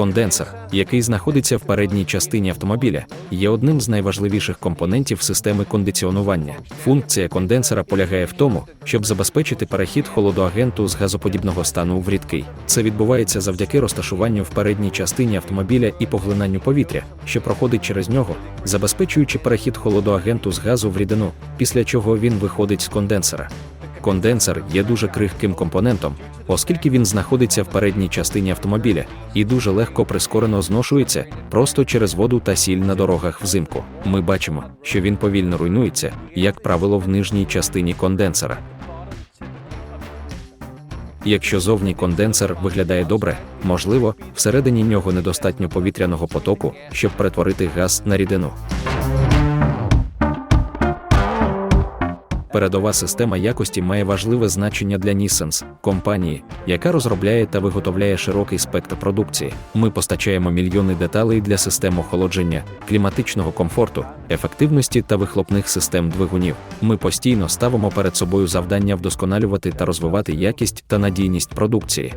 Конденсер, який знаходиться в передній частині автомобіля, є одним з найважливіших компонентів системи кондиціонування. Функція конденсера полягає в тому, щоб забезпечити перехід холодоагенту з газоподібного стану в рідкий. Це відбувається завдяки розташуванню в передній частині автомобіля і поглинанню повітря, що проходить через нього, забезпечуючи перехід холодоагенту з газу в рідину, після чого він виходить з конденсера. Конденсер є дуже крихким компонентом, оскільки він знаходиться в передній частині автомобіля і дуже легко прискорено зношується просто через воду та сіль на дорогах взимку. Ми бачимо, що він повільно руйнується, як правило, в нижній частині конденсера. Якщо зовні конденсер виглядає добре, можливо, всередині нього недостатньо повітряного потоку, щоб перетворити газ на рідину. Передова система якості має важливе значення для Nissens, компанії, яка розробляє та виготовляє широкий спектр продукції. Ми постачаємо мільйони деталей для систем охолодження, кліматичного комфорту, ефективності та вихлопних систем двигунів. Ми постійно ставимо перед собою завдання вдосконалювати та розвивати якість та надійність продукції.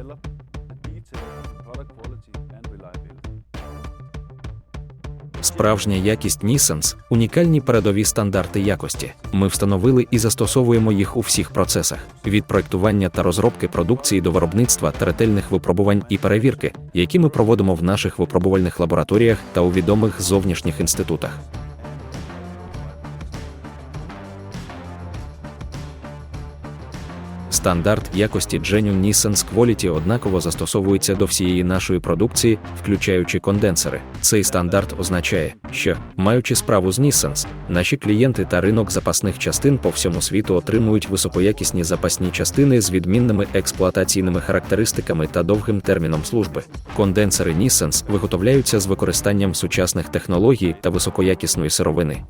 Справжня якість Нісенс – унікальні передові стандарти якості. Ми встановили і застосовуємо їх у всіх процесах: від проектування та розробки продукції до виробництва та ретельних випробувань і перевірки, які ми проводимо в наших випробувальних лабораторіях та у відомих зовнішніх інститутах. Стандарт якості Genuine Nissens Quality однаково застосовується до всієї нашої продукції, включаючи конденсери. Цей стандарт означає, що, маючи справу з Nissens, наші клієнти та ринок запасних частин по всьому світу отримують високоякісні запасні частини з відмінними експлуатаційними характеристиками та довгим терміном служби. Конденсери Nissens виготовляються з використанням сучасних технологій та високоякісної сировини.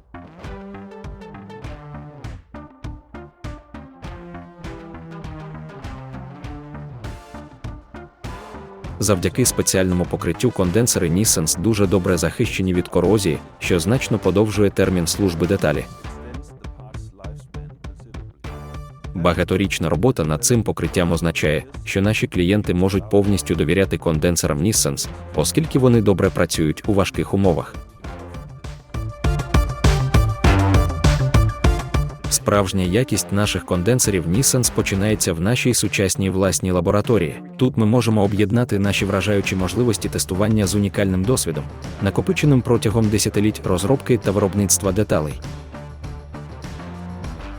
Завдяки спеціальному покриттю конденсери Nissens дуже добре захищені від корозії, що значно подовжує термін служби деталі. Багаторічна робота над цим покриттям означає, що наші клієнти можуть повністю довіряти конденсерам Nissens, оскільки вони добре працюють у важких умовах. Справжня якість наших конденсерів Nissens починається в нашій сучасній власній лабораторії. Тут ми можемо об'єднати наші вражаючі можливості тестування з унікальним досвідом, накопиченим протягом десятиліть розробки та виробництва деталей.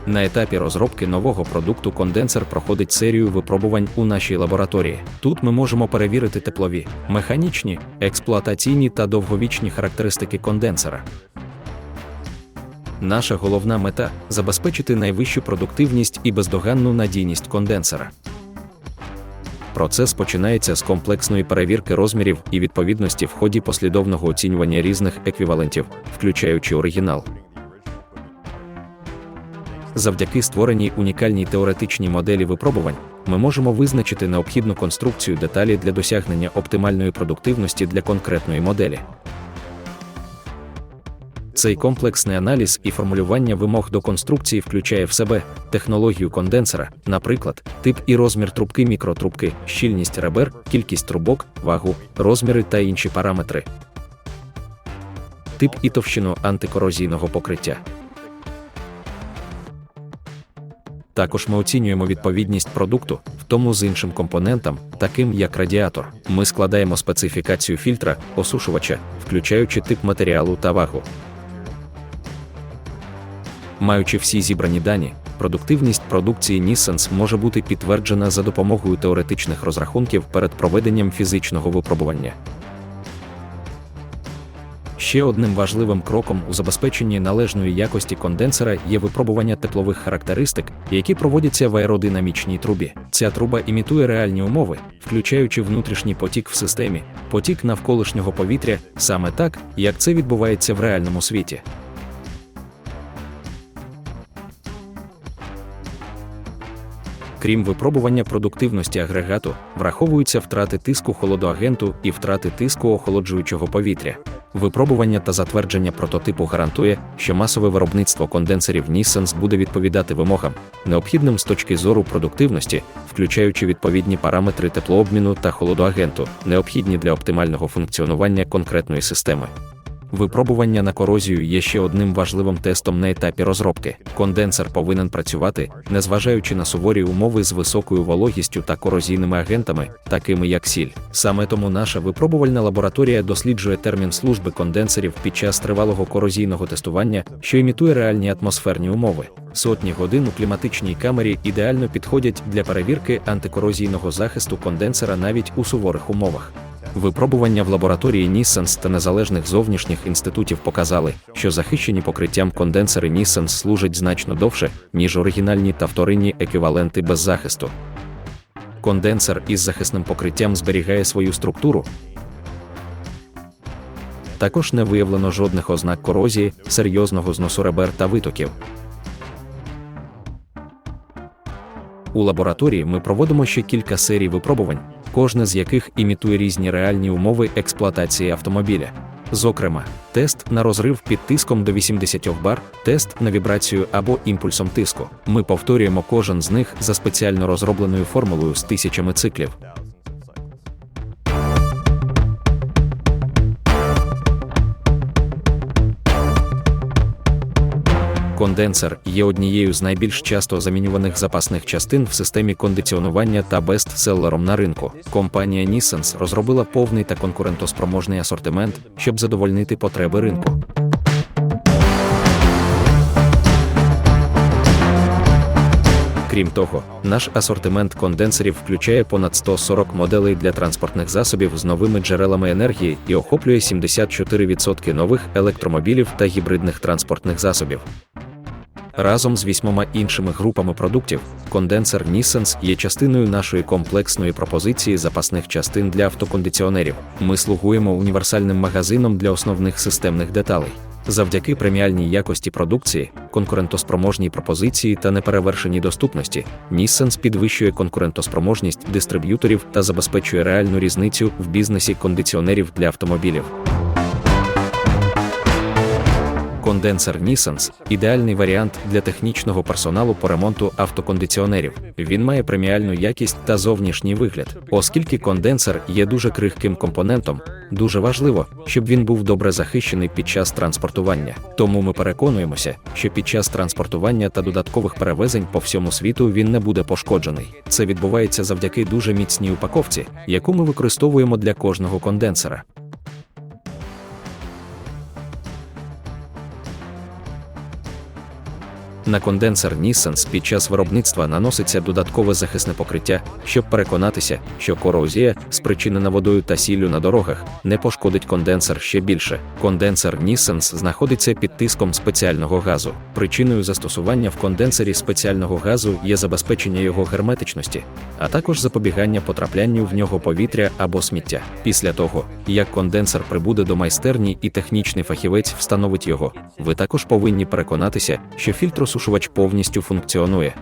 На етапі розробки нового продукту конденсер проходить серію випробувань у нашій лабораторії. Тут ми можемо перевірити теплові, механічні, експлуатаційні та довговічні характеристики конденсера. Наша головна мета забезпечити найвищу продуктивність і бездоганну надійність конденсера. Процес починається з комплексної перевірки розмірів і відповідності в ході послідовного оцінювання різних еквівалентів, включаючи оригінал. Завдяки створеній унікальній теоретичній моделі випробувань ми можемо визначити необхідну конструкцію деталі для досягнення оптимальної продуктивності для конкретної моделі. Цей комплексний аналіз і формулювання вимог до конструкції включає в себе технологію конденсера, наприклад, тип і розмір трубки мікротрубки, щільність ребер, кількість трубок, вагу, розміри та інші параметри, тип і товщину антикорозійного покриття. Також ми оцінюємо відповідність продукту, в тому з іншим компонентам, таким як радіатор. Ми складаємо специфікацію фільтра, осушувача, включаючи тип матеріалу та вагу. Маючи всі зібрані дані, продуктивність продукції Nissens може бути підтверджена за допомогою теоретичних розрахунків перед проведенням фізичного випробування. Ще одним важливим кроком у забезпеченні належної якості конденсера є випробування теплових характеристик, які проводяться в аеродинамічній трубі. Ця труба імітує реальні умови, включаючи внутрішній потік в системі, потік навколишнього повітря, саме так, як це відбувається в реальному світі. Крім випробування продуктивності агрегату, враховуються втрати тиску холодоагенту і втрати тиску охолоджуючого повітря. Випробування та затвердження прототипу гарантує, що масове виробництво конденсерів Nissens буде відповідати вимогам, необхідним з точки зору продуктивності, включаючи відповідні параметри теплообміну та холодоагенту, необхідні для оптимального функціонування конкретної системи. Випробування на корозію є ще одним важливим тестом на етапі розробки. Конденсер повинен працювати, незважаючи на суворі умови з високою вологістю та корозійними агентами, такими як сіль. Саме тому наша випробувальна лабораторія досліджує термін служби конденсерів під час тривалого корозійного тестування, що імітує реальні атмосферні умови. Сотні годин у кліматичній камері ідеально підходять для перевірки антикорозійного захисту конденсера навіть у суворих умовах. Випробування в лабораторії Nissens та незалежних зовнішніх інститутів показали, що захищені покриттям конденсери Nissens служать значно довше, ніж оригінальні та вторинні еквіваленти без захисту. Конденсер із захисним покриттям зберігає свою структуру. Також не виявлено жодних ознак корозії, серйозного зносу ребер та витоків. У лабораторії ми проводимо ще кілька серій випробувань, кожне з яких імітує різні реальні умови експлуатації автомобіля. Зокрема, тест на розрив під тиском до 80 бар, тест на вібрацію або імпульсом тиску. Ми повторюємо кожен з них за спеціально розробленою формулою з тисячами циклів. Конденсер є однією з найбільш часто замінюваних запасних частин в системі кондиціонування та бестселером на ринку. Компанія Nissens розробила повний та конкурентоспроможний асортимент, щоб задовольнити потреби ринку. Крім того, наш асортимент конденсерів включає понад 140 моделей для транспортних засобів з новими джерелами енергії і охоплює 74% нових електромобілів та гібридних транспортних засобів. Разом з вісьмома іншими групами продуктів, конденсер Nissens є частиною нашої комплексної пропозиції запасних частин для автокондиціонерів. Ми слугуємо універсальним магазином для основних системних деталей. Завдяки преміальній якості продукції, конкурентоспроможній пропозиції та неперевершеній доступності, Nissens підвищує конкурентоспроможність дистриб'юторів та забезпечує реальну різницю в бізнесі кондиціонерів для автомобілів. Конденсер Nissens – ідеальний варіант для технічного персоналу по ремонту автокондиціонерів. Він має преміальну якість та зовнішній вигляд. Оскільки конденсер є дуже крихким компонентом, дуже важливо, щоб він був добре захищений під час транспортування. Тому ми переконуємося, що під час транспортування та додаткових перевезень по всьому світу він не буде пошкоджений. Це відбувається завдяки дуже міцній упаковці, яку ми використовуємо для кожного конденсера. На конденсер Nissens під час виробництва наноситься додаткове захисне покриття, щоб переконатися, що корозія, спричинена водою та сіллю на дорогах, не пошкодить конденсер ще більше. Конденсер Nissens знаходиться під тиском спеціального газу. Причиною застосування в конденсері спеціального газу є забезпечення його герметичності, а також запобігання потраплянню в нього повітря або сміття. Після того, як конденсер прибуде до майстерні і технічний фахівець встановить його, ви також повинні переконатися, що фільтросушувач повністю функціонує.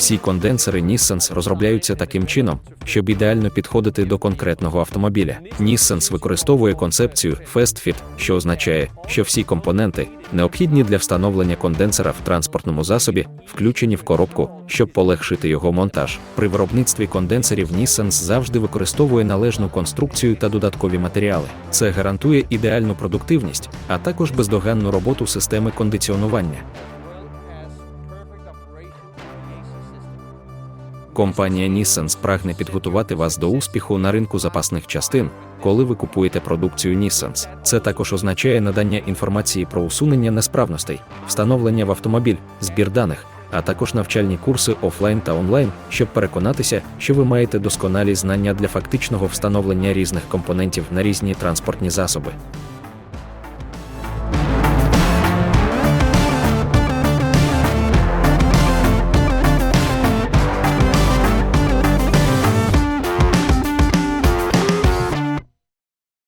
Всі конденсери Nissens розробляються таким чином, щоб ідеально підходити до конкретного автомобіля. Nissens використовує концепцію Fast Fit, що означає, що всі компоненти, необхідні для встановлення конденсера в транспортному засобі, включені в коробку, щоб полегшити його монтаж. При виробництві конденсерів Nissens завжди використовує належну конструкцію та додаткові матеріали. Це гарантує ідеальну продуктивність, а також бездоганну роботу системи кондиціонування. Компанія Nissens прагне підготувати вас до успіху на ринку запасних частин, коли ви купуєте продукцію Nissens. Це також означає надання інформації про усунення несправностей, встановлення в автомобіль, збір даних, а також навчальні курси офлайн та онлайн, щоб переконатися, що ви маєте досконалі знання для фактичного встановлення різних компонентів на різні транспортні засоби.